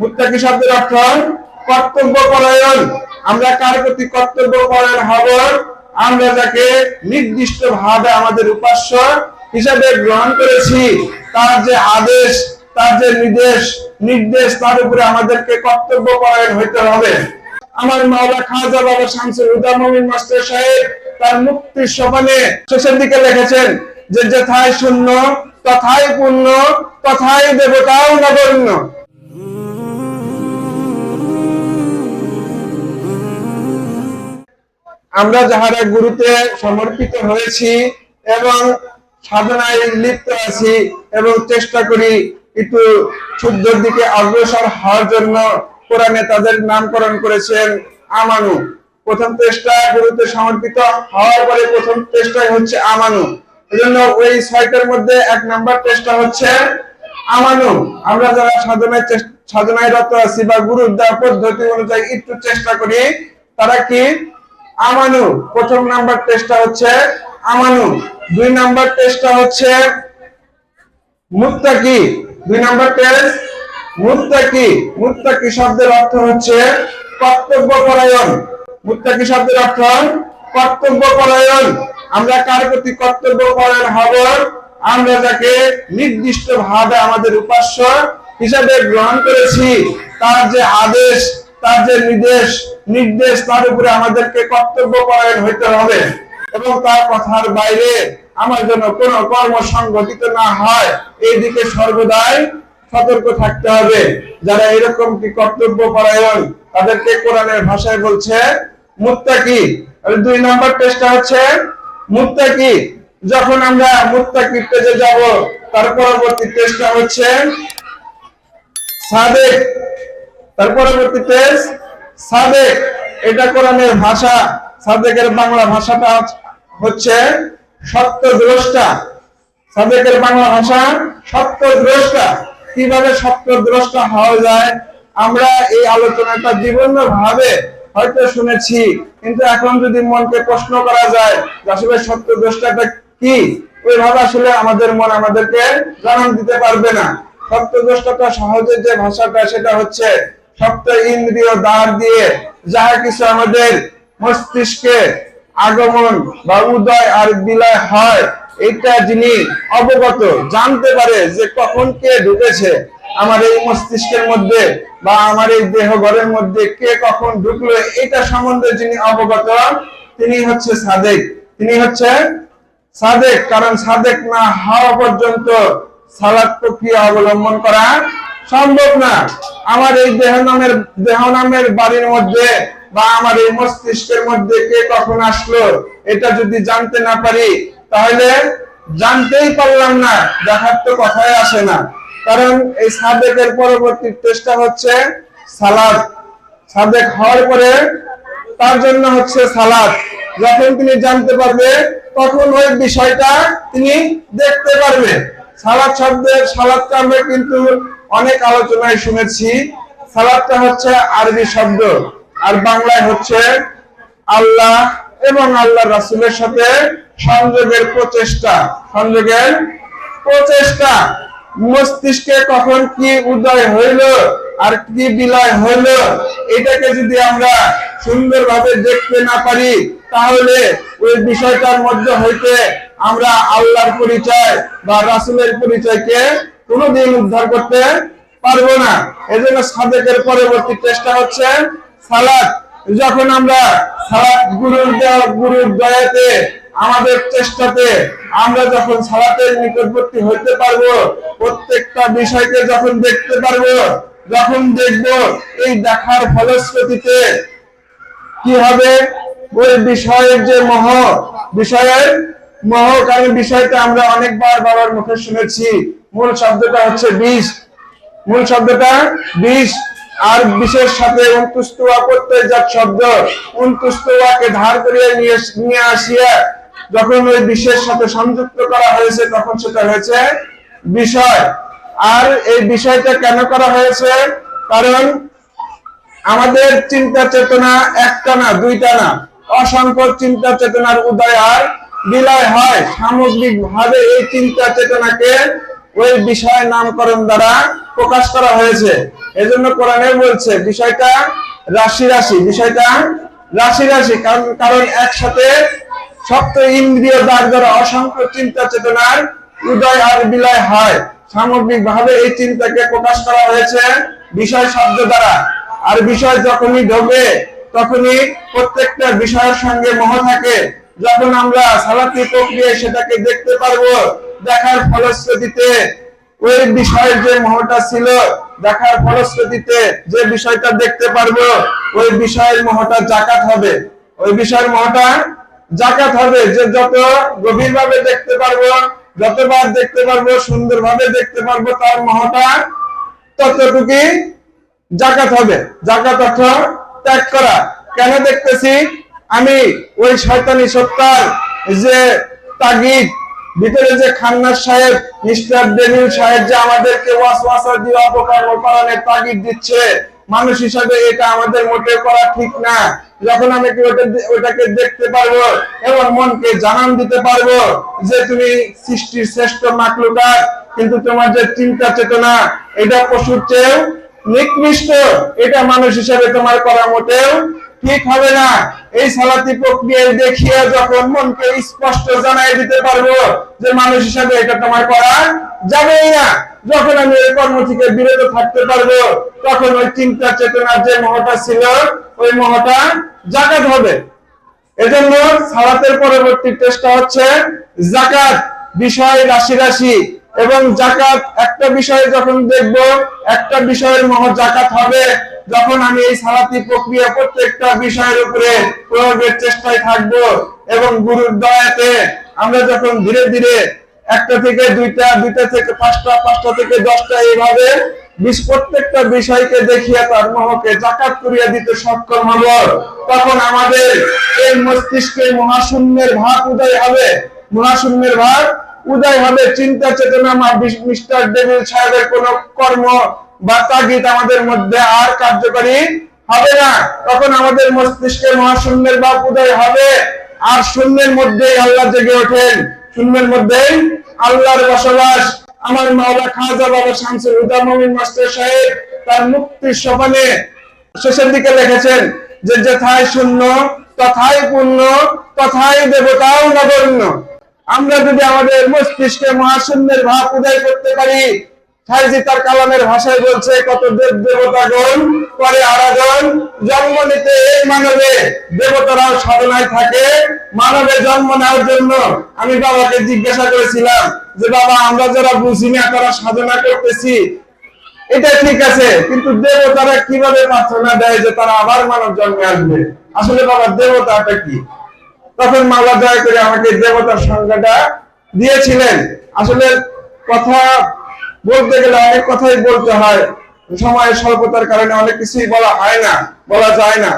মুত্তাকি শব্দের অর্থ কর্তব্য পরায়ণ। আমরা কার প্রতি কর্তব্য পরায়ণ হব? আমরা যাকে নির্দিষ্ট ভাবে আমাদের উপাস্য হিসাবে গ্রহণ করেছি, তার যে আদেশ, তার যে নির্দেশ নির্দেশ, তার উপরে আমাদেরকে কর্তব্য পরায়ণ হইতে হবে। আমার মাওলা খাজা বাবা শামসুল হুদা মাস্টার সাহেব তার মুক্তির সোপানে শেষের দিকে লিখেছেন যে যথায় শূন্য তথায় পূর্ণ তথায় দেবতাও নগণ্য। আমরা যাহারা গুরুতে সমর্পিত হয়েছি এবং সাধনায় লিপ্ত আছি এবং চেষ্টা করি একটু শুদ্ধর দিকে অগ্রসর হওয়ার জন্য কোরআনে তাদের নামকরণ করেছেন আমানু। প্রথম চেষ্টা গুরুতে সমর্পিত হওয়ার পরে প্রথম চেষ্টাই হচ্ছে আমানু। ওই ছয়টার মধ্যে এক নাম্বার চেষ্টা হচ্ছে আমানু। আমরা যারা সাধনায় সাধনায় রত আছি বা গুরুর দেওয়া পদ্ধতি অনুযায়ী একটু চেষ্টা করি, তারা কি আমানু, প্রথম নাম্বার টেস্টটা হচ্ছে আমানু, দুই নাম্বার টেস্টটা হচ্ছে মুত্তাকি, দুই নাম্বার টেস্ট মুত্তাকি মুত্তাকি শব্দের অর্থ হচ্ছে কর্তব্য পরায়ণ মুত্তাকি শব্দের অর্থ কর্তব্য পরায়ণ আমরা কার প্রতি কর্তব্য পরায়ণ হব? আমরা যাকে নির্দিষ্ট ভাবে আমাদের উপাস্য হিসাবে গ্রহণ করেছি, তার যে আদেশ তার যে নির্দেশ নির্দেশ তার উপরে আমাদেরকে কর্তব্য পরায়ণ হইতে হবে। এবং তার কথার বাইরে আমার জন্য কোনো কর্ম সংগঠিত না হয় এই দিকে সর্বদাই সতর্ক থাকতে হবে। যারা এরকম কি কর্তব্য পরায়ণ, তাদেরকে কোরআনের ভাষায় বলছে, মুত্তাকি। দুই নম্বর টেস্টটা হচ্ছে, মুত্তাকি। যখন আমরা মুত্তাকি পেজে যাব, তার পরবর্তী টেস্টটা হচ্ছে, সাদেক। তার পরবর্তীতে এটা কোরআনের ভাষা সাদেকের বাংলা ভাষাটা হচ্ছে সত্য দ্রষ্টা সাদেকের বাংলা ভাষা সত্য কীভাবে সত্য দ্রষ্টা হওয়া যায়? আমরা এই আলোচনাটা বিভিন্ন ভাবে হয়তো শুনেছি, কিন্তু এখন যদি মনকে প্রশ্ন করা যায় আসলে সত্য দ্রষ্টাটা কি, ওইভাবে আসলে আমাদের মন আমাদেরকে জানান দিতে পারবে না। সত্য দ্রষ্টাটা সহজে যে ভাষাটা, সেটা হচ্ছে সপ্ত ইন্দ্রিয় দ্বার দিয়ে যাহা কিছু আমাদের মস্তিষ্কে আগমন বা উদয় আর বিলয় হয় এটা যিনি অবগত জানতে পারে যে কখন কে ঢুকেছে, আমার এই মস্তিষ্কের মধ্যে বা আমার এই দেহ ঘরের মধ্যে কে কখন ঢুকলো, এটা সম্বন্ধে যিনি অবগত, তিনি হচ্ছে সাদেক। তিনি হচ্ছে সাদেক, কারণ সাদেক না হওয়া পর্যন্ত সালাদ প্রক্রিয়া অবলম্বন করা সম্ভব না। আমার এই দেহ নামের দেহ নামের বাড়ির মধ্যে বা আমার এই মস্তিষ্কের মধ্যে কে কখন আসলো, এটা যদি জানতে না পারি, তাহলে জানতেই পারলাম না। দেখার তো কথাই আসে না। কারণ এই সাদেকের পরবর্তী চেষ্টা হচ্ছে সালাদ। সাদেক হওয়ার পরে তার জন্য হচ্ছে সালাদ। যখন তিনি জানতে পারবে, তখন ওই বিষয়টা তিনি দেখতে পারবে। সালাদ শব্দের সালাদটা আমরা কিন্তু অনেক আলোচনায় শুনেছি, সালাদটা হচ্ছে আরবি শব্দ, আর বাংলায় হচ্ছে আল্লাহ এবং আল্লাহ রাসূলের সাথে সংযোগের প্রচেষ্টা। সংযোগের প্রচেষ্টা। মস্তিষ্কে কখন কি উদয় হইল আর কি বিলয় হইল, এটাকে যদি আমরা সুন্দরভাবে দেখতে না পারি, তাহলে ওই বিষয়টার মধ্যে হইতে আমরা আল্লাহর পরিচয় বা রাসূলের পরিচয়কে কোনোদিন উদ্ধার করতে পারব না। এজন্য সাদেকের পরবর্তী চেষ্টা হচ্ছে সালাদ। যখন আমরা গুরুর গুরুর দয়াতে, আমাদের চেষ্টাতে আমরা যখন সালাতের নিকটবর্তী হইতে পারব, প্রত্যেকটা বিষয়কে যখন দেখতে পারব, যখন দেখব, এই দেখার ফলশ্রুতিতে কি হবে? ওই বিষয়ের যে মোহ বিষয়ের মোহ কারণ বিষয়টা আমরা অনেকবার বাবার মুখে শুনেছি। মূল শব্দটা হচ্ছে বিষ। মূল শব্দটা বিষ। আর বিশেষ সাথে শব্দ। ধার নিয়ে নিয়ে আসিয়া যখন ওই সাথে সংযুক্ত করা হয়েছে, তখন সেটা হয়েছে বিষয়। আর এই বিষয়টা কেন করা হয়েছে? কারণ আমাদের চিন্তা চেতনা একটা না, দুইটা না। অসংখ্য চিন্তা চেতনার উদয় আর বিলয় হয়। সামগ্রিক ভাবে এই চিন্তা চেতনাকে ওই বিষয় নামকরণ দ্বারা প্রকাশ করা হয়েছে। এজন্য কোরআনে বলছে, বিষয়টা রাশি রাশি, বিষয়টা রাশি রাশি, কারণ কারণ একসাথে সপ্ত ইন্দ্রিয় দ্বার দ্বারা অসংখ্য চিন্তা চেতনার উদয় আর বিলয় হয়। সামগ্রিক ভাবে এই চিন্তাকে প্রকাশ করা হয়েছে বিষয় শব্দ দ্বারা। আর বিষয় যখনই ঢোকে, তখনই প্রত্যেকটা বিষয়ের সঙ্গে মোহ থাকে। যখন আমরা সালাতি প্রক্রিয়ায় সেটাকে দেখতে পারব, দেখার ফলশ্রুতিতে ওই বিষয়ের যে মোহটা ছিল, দেখার ফলশ্রুতিতে যে বিষয়টা দেখতে পারব, ওই বিষয়ের মোহটা জাকাত হবে। ওই বিষয়ের মোহটা জাকাত হবে যে যত গভীর ভাবে দেখতে পারব, যতবার দেখতে পারব, সুন্দরভাবে দেখতে পারব, তার মোহটা ততটুকুই জাকাত হবে। জাকাত অর্থ ত্যাগ করা। কেন দেখতেছি? আমি ওই শয়তানি সত্তার যে তাগিদ, ভিতরে যে খান্নার সাহেব, মিস্টার ডেনিল সাহেব যে আমাদেরকে ওয়াসওয়াসা দিয়ে অপকর্ম করানোর তাগিদ দিচ্ছে, মানুষ হিসাবে এটা আমাদের মোটেও করা ঠিক না। যখন আমি কি ওটাকে দেখতে পারব এবং মনকে জানান দিতে পারব যে তুমি সৃষ্টির শ্রেষ্ঠ মাকলুকাত কিন্তু তোমার যে চিন্তা চেতনা, এটা পশুর চেয়েও নিকৃষ্ট, এটা মানুষ হিসাবে তোমার করা মোটেও ঠিক হবে না। এই সালাতি প্রক্রিয়ায় দেখিয়ে যখন মনকে স্পষ্ট জানাই দিতে পারব যে মানুষ হিসাবে এটা তোমার করা যাবেই না। যখন আমি এই কর্ম থেকে বিরত থাকতে পারব, তখন ওই চিন্তা চেতনার যে মহটা ছিল, ওই মহটা জাকাত হবে। এজন্য সালাতের পরবর্তী টেস্টটা হচ্ছে জাকাত, বিষয় রাশি রাশি। এবং জাকাত একটা বিষয়ে যখন দেখব, একটা বিষয়ের মহ জাকাত হবে। যখন আমি এই সালাতি প্রক্রিয়া প্রত্যেকটা বিষয়ের উপরে প্রয়োগের চেষ্টায় থাকব এবং গুরুর দয়াতে আমরা যখন ধীরে ধীরে একটা থেকে দুইটা দুইটা থেকে পাঁচটা পাঁচটা থেকে দশটা এইভাবে প্রত্যেকটা বিষয়কে দেখিয়ে তার মোহকে জাকাত করিয়া দিতে সক্ষম হব, তখন আমাদের এই মস্তিষ্কে মহাশূন্যের ভাব উদয় হবে। মহাশূন্যের ভাব উদয় হবে চিন্তা চেতনা মিস্টার ডেভিল সাহেবের কোন কর্ম বা তাগিদ আমাদের মধ্যে আর কার্যকরী হবে না। তখন আমাদের মস্তিষ্কে মহাশূন্যের ভাব উদয় হবে। আর শূন্যের মধ্যেই আল্লাহ জেগে ওঠেন। শূন্যের মধ্যেই আল্লাহর বসবাস। আমার মাওলা খাজা বাবা শামসুল হুদা মমিন মাস্টার সাহেব তার মুক্তির সপানে শেষের দিকে লিখেছেন যে যথায় শূন্য, তথায় পূর্ণ, তথায় দেবতাও নগণ্য। আমরা যদি আমাদের মস্তিষ্কে মহাশূন্যের ভাব উদয় করতে পারি সাইজি তার কালামের ভাষায় বলছে, কত দেব দেবতাগণ করে আরাধন, জন্ম নিতে এই মানবে। দেবতারাও সাধনায় থাকে, মানবে জন্ম নেওয়ার জন্য। আমি বাবাকে জিজ্ঞাসা করেছিলাম যে, বাবা, আমরা যারা বুঝি না, তারা সাধনা করতেছি। এটা ঠিক আছে, কিন্তু দেবতারা কীভাবে প্রার্থনা দেয় যে, তারা আবার মানব জন্মে আসবে? আসলে বাবা, দেবতাটা কি? তখন মাওলা দয়া করে আমাকে দেবতার সংজ্ঞাটা দিয়েছিলেন। আসলে কথা বলতে গেলে অনেক কথাই বলতে হয়। সময়ের স্বল্পতার কারণে অনেক কিছুই বলা হয় না, বলা যায় না।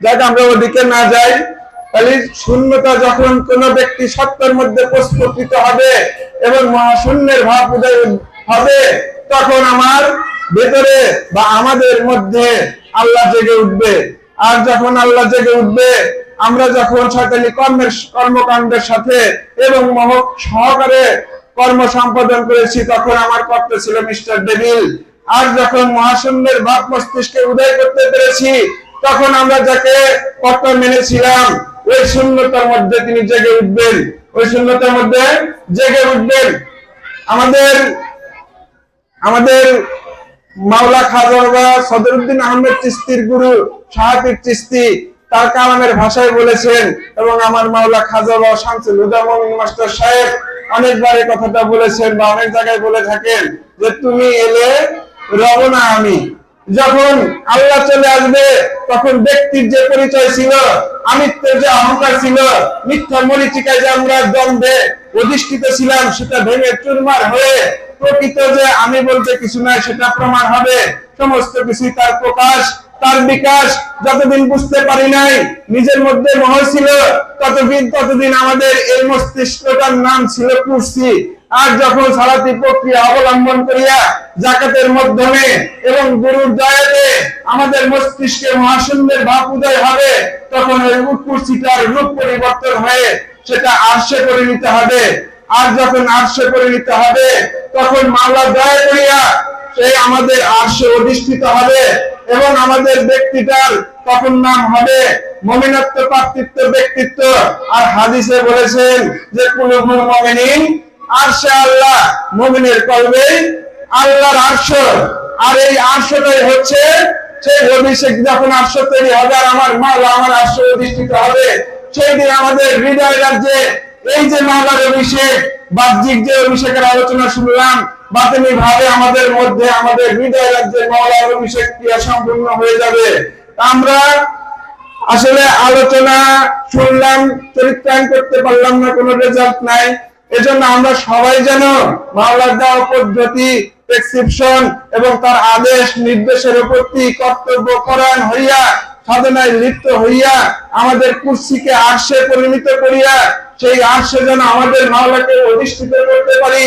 যাক, আমরা ওদিকে না যাই। তাহলে শূন্যতা যখন কোন ব্যক্তি সত্যের মধ্যে প্রস্ফুটিত হবে এবং মহাশূন্যের ভাব উদয় হবে, তখন আমার ভেতরে বা আমাদের মধ্যে আল্লাহ জেগে উঠবে। আর যখন আল্লাহ জেগে উঠবে, আমরা যখন শয়তানি কর্মের, কর্মকাণ্ডের সাথে এবং সহকারে কর্ম সম্পাদন করেছি, তখন আমার কর্ত ছিল মিস্টার ডেভিল। আর যখন মহাশূন্যের ভাব মস্তিষ্কে উদয় করতে পেরেছি, তখন আমরা যাকে কর্ত মেনেছিলাম, ওই শূন্যতার মধ্যে তিনি জেগে উঠবেন। ওই শূন্যতার মধ্যে জেগে উঠবেন। আমাদের আমাদের মাওলা খাজা সদরুদ্দিন আহমেদ চিস্তির গুরু শাহাবিব চিস্তি, তার কালামের ভাষায় বলেছেন, এবং আমার মাওলা খাজা শামসুল হুদা মাস্টার সাহেব অনেকবার এই কথাটা বলেছেন বা অনেক জায়গায় বলে থাকেন যে তুমি এলে রব না আমি। যখন আল্লাহ চলে আসবে, তখন ব্যক্তির যে পরিচয় ছিল, আমিত্বের যে অহংকার ছিল, মিথ্যা মরিচিকায় যে আমরা দ্বন্দ্বে অধিষ্ঠিত ছিলাম, সেটা ভেঙে চুরমার হয়ে প্রকৃত যে আমি বলতে কিছু নাই, সেটা প্রমাণ হবে। সমস্ত কিছুই তার প্রকাশ। তার বিকাশ যতদিন বুঝতে পারি নাই, নিজের মধ্যে মহ ছিল, ততদিন ততদিন আমাদের এই মস্তিষ্কটার নাম ছিল কুর্সি। আর যখন সালাতি প্রক্রিয়া অবলম্বন করিয়া জাকাতের মাধ্যমে এবং গুরুর দয়াতে আমাদের মস্তিষ্কে মহাশূন্যের ভাব উদয় হবে, তখন ওই কুর্সিটার রূপ পরিবর্তন হয়ে সেটা আর্শে পরিণত হবে। আর যখন আরশে পরিণত হবে, তখন মাওলা দয়া করিয়া সেই আমাদের আরশে অধিষ্ঠিত হবে এবং আমাদের ব্যক্তিটার তখন নাম হবে মমিনত্ব প্রাপ্তিত্ব ব্যক্তিত্ব। আর হাদিসে বলেছেন যে, কুলুবুল মমিনিন, আরশে আল্লাহ মমিনের কলবে আল্লাহর আরশ। আর এই আরশটাই হচ্ছে সেই অভিষেক যখন আরশ তৈরি হবে আর আমার মাওলা আমার আরশ অধিষ্ঠিত হবে, সেই দিন আমাদের হৃদয় রাজ্যে এই যে মাওলার অভিষেক, বাহ্যিক যে অভিষেকের আলোচনা শুনলাম বাতিনি ভাবে আমাদের মধ্যে, আমাদের হৃদয় রাজ্যে মাওলার অভিষেক ক্রিয়া সম্পূর্ণ হয়ে যাবে। আমরা আসলে আলোচনা শুনলাম করতে পারলাম না, কোনো রেজাল্ট নাই। এজন্য আমরা সবাই যেন দেওয়া পদ্ধতি প্রেসক্রিপশন এবং তার আদেশ, নির্দেশের প্রতি কর্তব্য করান হইয়া, সাধনায় লিপ্ত হইয়া, আমাদের কুর্সিকে আর্শে পরিণত করিয়া, সেই আর্শে যেন আমাদের মাওলাকে অধিষ্ঠিত করতে পারি।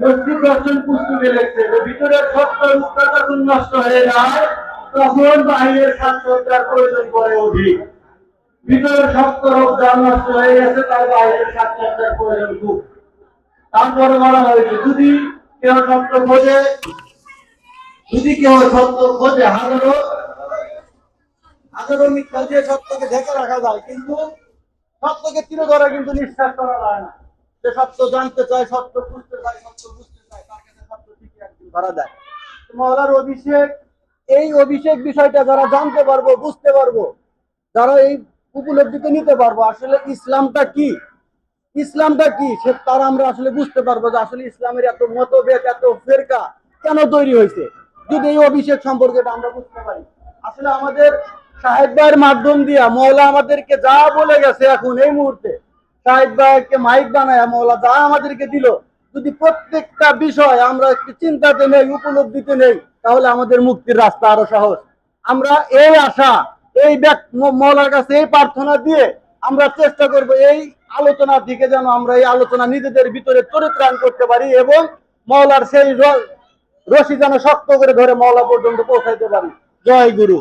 লক্ষ্মী দর্শন পুস্তকে লিখছে সত্য রূপটা যখন নষ্ট হয়ে যায়, তখন বাহিরের সাক্ষরতার প্রয়োজন পড়ে অধিক। ভিতরের সত্য রূপ যার নষ্ট হয়ে গেছে, তার বাহিরের সাক্ষরতার প্রয়োজন খুব। বলা হয়েছে, যদি কেউ সত্য খোঁজে, যদি কেউ সত্য খোঁজে, হাজারো হাজারো মিথ্যা দিয়ে সত্যকে ঢেকে রাখা যায়, কিন্তু সত্যকে চির ধরে কিন্তু নিঃশ্বাস করা যায় না। সে সত্য জানতে চায়, সত্য চায়, সত্য বুঝতে চায়, তার কাছে সত্য ঠিকই একদিন ধরা তো মহলার অভিষেক, এই অভিষেক বিষয়টা যারা জানতে পারব, বুঝতে পারব, যারা এই উপলব্ধিতে নিতে পারব, আসলে ইসলামটা কি? ইসলামটা কি? সে তার আমরা আসলে বুঝতে পারব যে আসলে ইসলামের এত মতভেদ, এত ফেরকা কেন তৈরি হয়েছে? যদি এই অভিষেক সম্পর্কে আমরা বুঝতে পারি। আসলে আমাদের সাহেব মাধ্যম দিয়া মৌলা আমাদেরকে যা বলে গেছে এখন এই মুহূর্তে মাইক বানায় মৌলা যা আমাদেরকে দিল। যদি প্রত্যেকটা বিষয় আমরা একটু চিন্তাতে নেই, উপলব্ধিতে নেই, তাহলে আমাদের মুক্তির রাস্তা আরও সহজ। আমরা এই আশা, এই মৌলার কাছে এই প্রার্থনা দিয়ে আমরা চেষ্টা করব এই আলোচনার দিকে যেন আমরা এই আলোচনা নিজেদের ভিতরে চরিত্রায়ণ করতে পারি এবং মৌলার সেই রশি যেন শক্ত করে ধরে মৌলা পর্যন্ত পৌঁছাইতে পারি। জয় গুরু।